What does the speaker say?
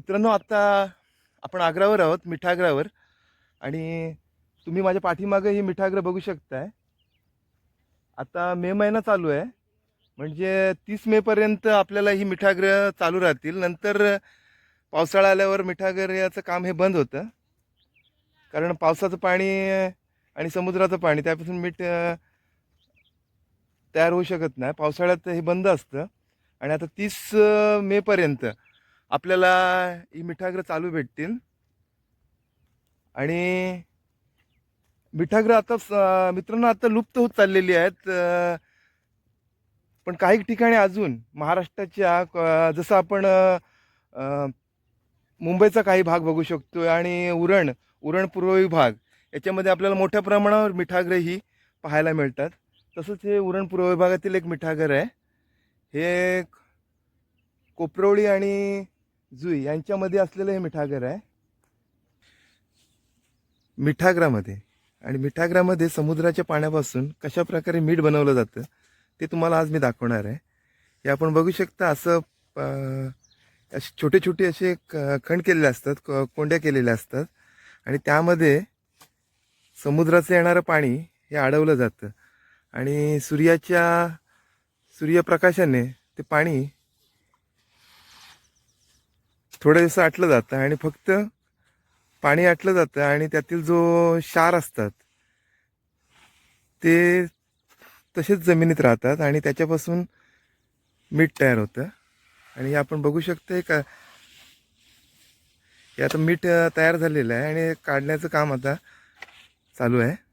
मित्रांनो आत्ता आपण आग्रावर आहोत मिठाग्रावर आणि तुम्ही माझ्या पाठीमागं ही मिठाग्र बघू शकताय. आता मे महिना चालू आहे. म्हणजे तीस मेपर्यंत आपल्याला ही मिठाग्र चालू राहतील. नंतर पावसाळा आल्यावर मिठागर याचं काम हे बंद होतं. कारण पावसाचं पाणी आणि समुद्राचं पाणी त्यापासून मीठ तयार होऊ शकत नाही. पावसाळ्यात हे बंद असतं. आणि आता तीस मेपर्यंत आपल्याला ही मिठाग्र चालू भेटतील. आणि मिठाग्र आता मित्रांनो आता लुप्त होत चाललेली आहेत. पण काही ठिकाणी अजून महाराष्ट्राच्या क- जसं आपण मुंबईचा काही भाग बघू शकतो आणि उरण उरण पूर्व विभाग याच्यामध्ये आपल्याला मोठ्या प्रमाणावर मिठाग्र ही पाहायला मिळतात. तसंच हे उरण पूर्व विभागातील एक मिठागर आहे. हे कोपरवळी आणि जुई यांच्यामध्ये असलेलं हे मिठागर आहे. मिठागरामध्ये. आणि मिठागरामध्ये समुद्राच्या पाण्यापासून कशा प्रकारे मीठ बनवलं जातं ते तुम्हाला आज मी दाखवणार आहे. हे आपण बघू शकता असं असे छोटे छोटे असे खंड केलेले असतात कोंड्या केलेल्या असतात. आणि त्यामध्ये समुद्राचं येणारं पाणी हे अडवलं जातं. आणि सूर्याच्या सूर्यप्रकाशाने ते पाणी थोडं आटलं जातं आणि फक्त पाणी आटलं जातं आणि त्यातील जो क्षार असतात ते तसेच जमिनीत राहतात आणि त्याच्यापासून मीठ तयार होतं. आणि हे आपण बघू शकतो का हे आता मीठ तयार झालेलं आहे आणि काढण्याचं काम आता चालू आहे.